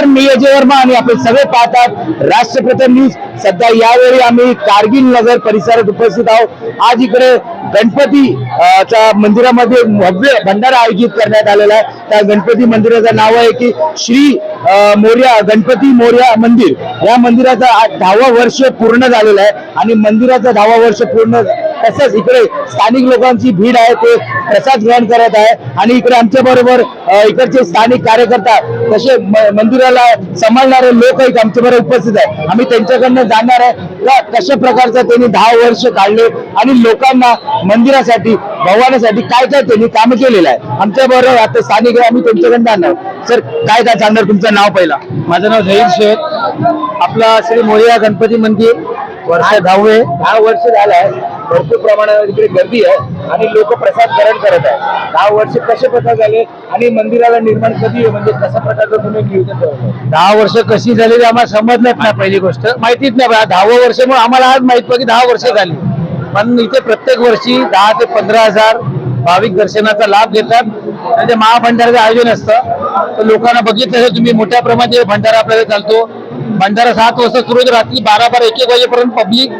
नमस्कार मी अजय वर्मा आणि आपण सगळे पाहतात. राष्ट्रप्रथम न्यूज सध्या यावेळी आम्ही कारगिल नगर परिसरात उपस्थित आहोत. आज इकडे गणपती च्या मंदिरामध्ये भव्य भंडारा आयोजित करण्यात आलेला आहे. त्या गणपती मंदिराचं नाव आहे की श्री मोर्या गणपती मोर्या मंदिर. या मंदिराचा दहावा वर्ष पूर्ण झालेला आहे आणि मंदिराचा दहावा वर्ष पूर्ण तसंच इकडे स्थानिक लोकांची भीड आहे ते प्रसाद ग्रहण करत आहे. आणि इकडे आमच्या बरोबर इकडचे स्थानिक कार्यकर्ता तसे मंदिराला सांभाळणारे लोक एक आमच्या बरोबर उपस्थित आहे आम्ही त्यांच्याकडनं जाणार आहे. का कशा प्रकारचं त्यांनी दहा वर्ष काढले आणि लोकांना मंदिरासाठी भगवानासाठी काय काय त्यांनी काम केलेलं आहे? आमच्या बरोबर आता स्थानिक आहे आम्ही त्यांच्याकडनं जाणार. सर काय काय सांगणार तुमचं नाव पहिला? माझं नाव झहीर शेख. आपला श्री मोरिया गणपती मंदिर. वर्ष दहावे दहा वर्ष झालं आहे भरपूर प्रमाणात इकडे गर्दी आहे आणि लोक प्रसाद ग्रहण करत आहे दहा वर्ष कसे प्रसाद झाले आणि मंदिराला निर्माण कधी म्हणजे कशा प्रकारचं तुम्ही नियोजन ठेवलं दहा वर्ष कशी झालेली आम्हाला समजलंच नाही पहिली गोष्ट. माहितीच नाही दहावं वर्षामुळे आम्हाला आज माहीत पडली दहा वर्ष झाली. पण इथे प्रत्येक वर्षी दहा ते पंधरा हजार भाविक दर्शनाचा लाभ घेतात. आणि ते महाभंडाराचं आयोजन असतं. लोकांना बघितलं तुम्ही मोठ्या प्रमाणात भंडारा आपल्याला चालतो. भंडारा सात वाजता सुरू होतो रात्री बारा बारा एक एक वाजेपर्यंत पब्लिक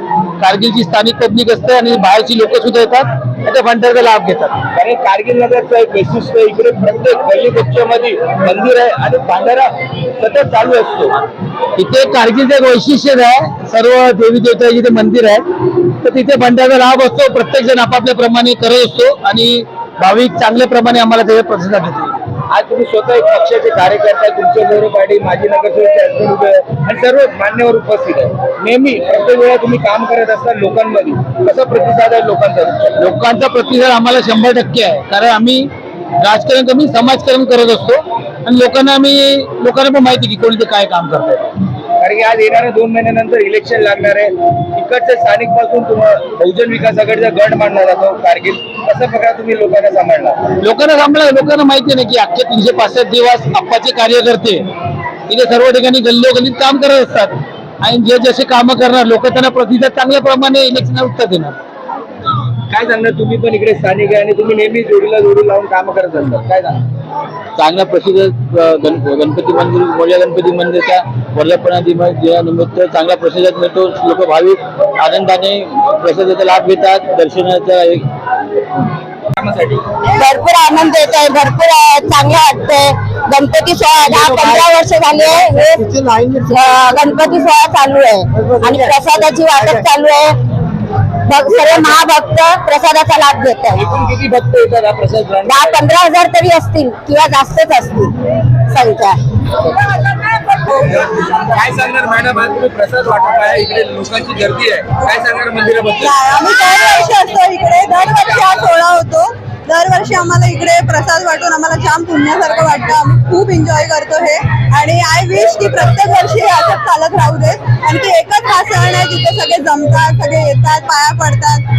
कारगिलची स्थानिक पब्लिक असते आणि बाहेरची लोक सुद्धा येतात. त्या भंडाराचा लाभ घेतात. कारण कारगिल नगरचं एक वैशिष्ट्य इकडे प्रत्येक गल्ली मध्ये मंदिर आहे आणि भांडारा सतत चालू असतो. इथे कारगिलचं एक वैशिष्ट्य आहे सर्व देवी देवता जिथे मंदिर आहे तर तिथे भंडाराचा लाभ असतो प्रत्येक जण आपापल्या प्रमाणे करत असतो आणि भाविक चांगल्या प्रमाणे आम्हाला त्याचा प्रतिसाद देतो आज तुम्ही स्वतः एक पक्षाचे कार्यकर्ता तुमचे बरोबर पाठी माजी नगरसेवक चॅम्पियन उभे आणि सर्व मान्यवर उपस्थित आहे नेहमी प्रत्येक वेळा तुम्ही काम करत असता लोकांमध्ये. कसा प्रतिसाद आहे लोकांचा लोकांचा प्रतिसाद आम्हाला शंभर टक्के आहे. कारण आम्ही राजकारण कमी समाजकारण करत असतो. आणि लोकांना आम्ही लोकांना पण माहिती की कोणी ते काय काम करतात कारण की आज येणाऱ्या दोन महिन्यानंतर इलेक्शन लागणार आहे. इकडच्या स्थानिकपासून तुम्हाला बहुजन विकासाकडचा गट मानला जातो. कारगिल कशा प्रकारे तुम्ही लोकांना सांभाळला? लोकांना सांभाळा लोकांना माहिती नाही की अख्खे तीनशे पासष्ट दिवस आप्पाचे कार्यकर्ते इथे सर्व ठिकाणी गल्लोगल्लीत काम करत असतात. आणि जे जसे कामं करणार लोक त्यांना प्रतिसाद चांगल्या प्रमाणे इलेक्शन उत्तर देणार. काय सांगणार? तुम्ही पण इकडे स्थानिक आहे आणि तुम्ही नेहमी जोडीला जोडी लावून काम करत असतात. काय सांगणार? चांगला प्रसिद्ध गण- गणपती मंदिर मोर्या गणपती मंदिरच्या वर्धापना दिना- दिनानिमित्त चांगला प्रतिसाद मिळतो. लोक भाविक आनंदाने प्रसादाचा लाभ घेतात दर्शनाचा एक भरपूर आनंद येत आहे भरपूर चांगलं वाटतंय. गणपती सोहळा दहा पंधरा वर्ष झाले हे अं, गणपती सोहळा चालू आहे. आणि प्रसादाची वाटप चालू आहे. सर्व महाभक्त प्रसादाचा लाभ घेत आहे एकूण किती भक्त येतात हा प्रसाद ग्रहण दहा पंधरा हजार तरी असतील किंवा जास्तच असतील संख्या. काय सांगणार मॅडम? आज तुम्ही प्रसाद वाटप आहे इकडे लोकांची गर्दी आहे. काय सांगणार मंदिराबद्दल? आम्ही दरवर्षी असतो इकडे. दरवर्षी हा सोहळा होतो. दरवर्षी आम्हाला इकडे प्रसाद वाटून आम्हाला जाम पुण्यासारखं वाटतं. आम्ही खूप एन्जॉय करतो हे. आणि आय विश की प्रत्येक वर्षी हे असंच चालत राहू देत आणि ते एकच हा सण आहे जिथे सगळे जमतात सगळे येतात पाया पडतात.